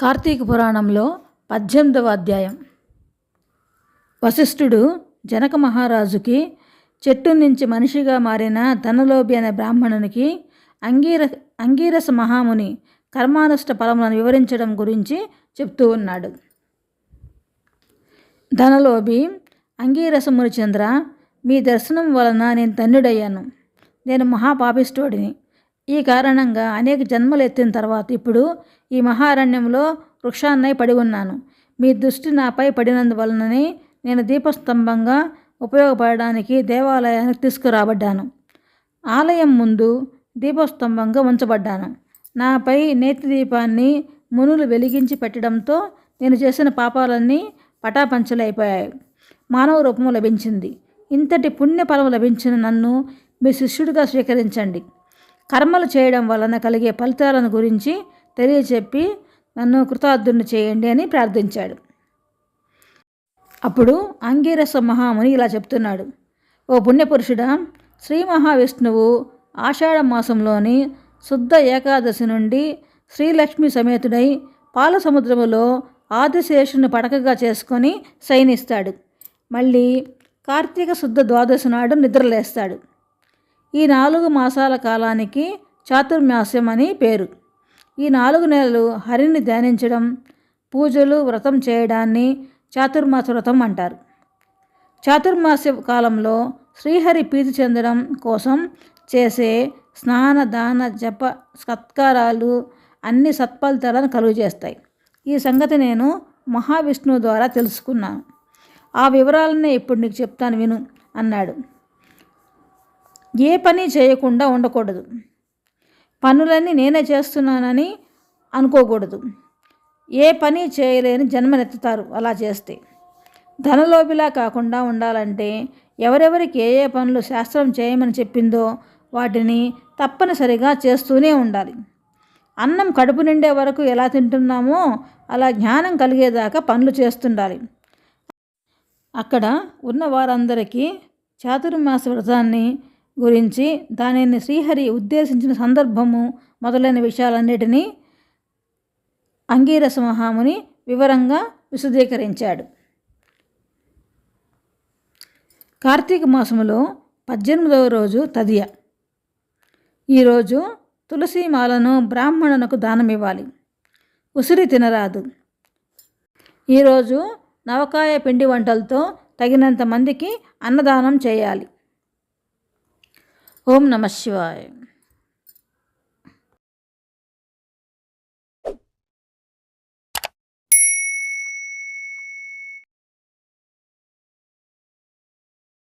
కార్తీక పురాణంలో పద్దెనిమిదవ అధ్యాయం. వశిష్ఠుడు జనక మహారాజుకి చెట్టు నుంచి మనిషిగా మారిన ధనలోభి అనే బ్రాహ్మణునికి అంగీర అంగీరస మహాముని కర్మానుష్ట ఫలములను వివరించడం గురించి చెప్తూ ఉన్నాడు. ధనలోభి అంగీరసముని చంద్ర మీ దర్శనం వలన నేను ధన్యుడయ్యాను. నేను మహాపాపిష్ఠుడిని ఈ కారణంగా అనేక జన్మలు ఎత్తిన తర్వాత ఇప్పుడు ఈ మహారణ్యంలో వృక్షాన్నై పడి ఉన్నాను. మీ దృష్టి నాపై పడినందువలననే నేను దీపస్తంభంగా ఉపయోగపడడానికి దేవాలయానికి తీసుకురాబడ్డాను. ఆలయం ముందు దీపస్తంభంగా ఉంచబడ్డాను. నాపై నేతి దీపాన్ని మునులు వెలిగించి పెట్టడంతో నేను చేసిన పాపాలన్నీ పటాపంచలైపోయాయి. మానవ రూపం లభించింది. ఇంతటి పుణ్యఫలం లభించిన నన్ను మీ శిష్యుడిగా స్వీకరించండి. కర్మలు చేయడం వలన కలిగే ఫలితాలను గురించి తెలియచెప్పి నన్ను కృతార్థుని చేయండి అని ప్రార్థించాడు. అప్పుడు అంగీరస మహాముని ఇలా చెప్తున్నాడు. ఓ పుణ్యపురుషుడా శ్రీ మహావిష్ణువు ఆషాఢ మాసంలోని శుద్ధ ఏకాదశి నుండి శ్రీలక్ష్మి సమేతుడై పాల సముద్రములో ఆదిశేషుని పడకగా చేసుకొని శయనిస్తాడు. మళ్ళీ కార్తీక శుద్ధ ద్వాదశి నాడు నిద్రలేస్తాడు. ఈ నాలుగు మాసాల కాలానికి చాతుర్మాస్యం అని పేరు. ఈ నాలుగు నెలలు హరిని ధ్యానించడం పూజలు వ్రతం చేయడాన్ని చాతుర్మాస వ్రతం అంటారు. చాతుర్మాస్య కాలంలో శ్రీహరి ప్రీతి చెందడం కోసం చేసే స్నాన దాన జప సత్కారాలు అన్ని సత్ఫలితాలను కలుగజేస్తాయి ఈ సంగతి నేను మహావిష్ణువు ద్వారా తెలుసుకున్నాను. ఆ వివరాలనే ఇప్పుడు నీకు చెప్తాను విను అన్నాడు. ఏ పని చేయకుండా ఉండకూడదు. పనులన్నీ నేనే చేస్తున్నానని అనుకోకూడదు. ఏ పని చేయలేని జన్మనెత్తుతారు అలా చేస్తే. ధనలోభిలా కాకుండా ఉండాలంటే ఎవరెవరికి ఏ ఏ పనులు శాస్త్రం చేయమని చెప్పిందో వాటిని తప్పనిసరిగా చేస్తూనే ఉండాలి. అన్నం కడుపు నిండే వరకు ఎలా తింటున్నామో అలా జ్ఞానం కలిగేదాకా పనులు చేస్తుండాలి. అక్కడ ఉన్న వారందరికీ చాతుర్మాస వ్రతాన్ని గురించి దానిని శ్రీహరి ఉద్దేశించిన సందర్భము మొదలైన విషయాలన్నిటినీ అంగీరస మహాముని వివరంగా విశదీకరించాడు. కార్తీక మాసములో పద్దెనిమిదవ రోజు తదియ. ఈరోజు తులసి మాలను బ్రాహ్మణునకు దానమివ్వాలి. ఉసిరి తినరాదు. ఈరోజు నవకాయ పిండి వంటలతో తగినంత మందికి అన్నదానం చేయాలి. ఓం నమ శివాయ.